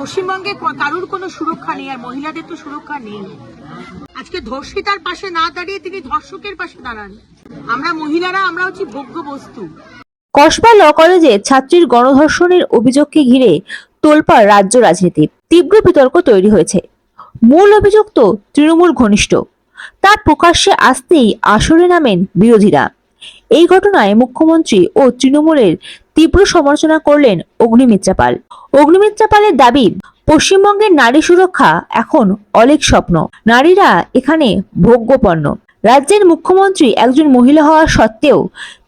পশ্চিমবঙ্গে কারুর কোনো সুরক্ষা নেই, আর মহিলাদের তো সুরক্ষা নেই। আজকে ধর্ষিতার পাশে না দাঁড়িয়ে তিনি ধর্ষকের পাশে দাঁড়ান। আমরা মহিলারা, আমরা হচ্ছি ভোগ্য বস্তু। কসবা ল কলেজে ছাত্রীর গণধর্ষণের অভিযোগকে ঘিরে তোলপাড় রাজ্য রাজনীতি। তীব্র বিতর্ক তৈরি হয়েছে। মূল অভিযুক্ত তৃণমূল ঘনিষ্ঠ। তা প্রকাশ্যে আসতেই আসরে নামেন বিরোধীরা। এই ঘটনায় মুখ্যমন্ত্রী ও তৃণমূলের তীব্র সমালোচনা করলেন অগ্নিমিত্রা পাল। দাবি, পশ্চিমবঙ্গের নারী সুরক্ষা এখন অলেক স্বপ্ন। নারীরা এখানে ভোগ্যপণ্য। রাজ্যের মুখ্যমন্ত্রী একজন মহিলা হওয়া সত্ত্বেও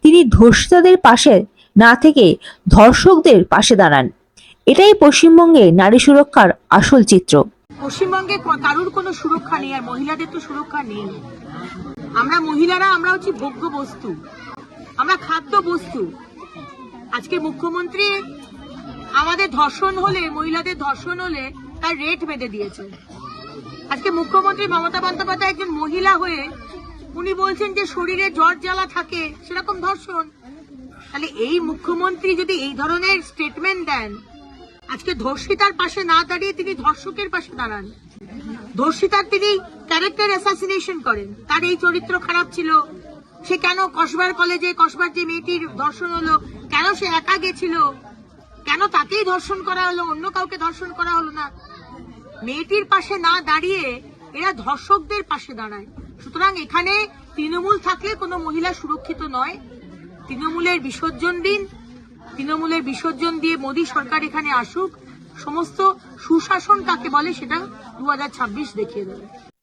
তিনি ধর্ষিতাদের পাশে না থেকে ধর্ষকদের পাশে দাঁড়ান। এটাই পশ্চিমবঙ্গে নারী সুরক্ষার আসল চিত্র। পশ্চিমবঙ্গে কারুর কোনো সুরক্ষা নেই আর মহিলাদের তো সুরক্ষা নেই। আমরা মহিলারা, আমরা হচ্ছি ভোগ্য বস্তু। আমরা খাদ্য বস্তু। আজকে মুখ্যমন্ত্রী আমাদের ধর্ষণ হলে, মহিলাদের ধর্ষণ হলে তার রেট বেঁধে দিয়েছে আজকে মুখ্যমন্ত্রী মমতা বন্দ্যোপাধ্যায় একজন মহিলা হয়ে উনি বলছেন যে শরীরে জ্বর জ্বালা থাকে, সেরকম ধর্ষণ। তাহলে এই মুখ্যমন্ত্রী যদি এই ধরনের স্টেটমেন্ট দেন, আজকে ধর্ষিতার পাশে না দাঁড়িয়ে তিনি ধর্ষকের পাশে দাঁড়ান। ধর্ষিতার তিনি ক্যারেক্টার অ্যাসাসিনেশন করেন। তার এই চরিত্র খারাপ ছিল। সে কেন কসবার কলেজে কসবার যে মেয়েটির ধর্ষণ হলো, কেন সে একা গেছিল? কেন তাকেই ধর্ষণ করা হলো? অন্য কাউকে ধর্ষণ করা হলো না? মেয়েটির পাশে না দাঁড়িয়ে এরা ধর্ষকদের পাশে দাঁড়ায়। সুতরাং এখানে তৃণমূল থাকলে কোনো মহিলা সুরক্ষিত নয়। তৃণমূলের বিসর্জন দিন। তৃণমূলের বিসর্জন দিয়ে মোদী সরকার এখানে আসুক। সমস্ত সুশাসন কাকে বলে সেটা দু হাজার ছাব্বিশ দেখিয়ে দেবে।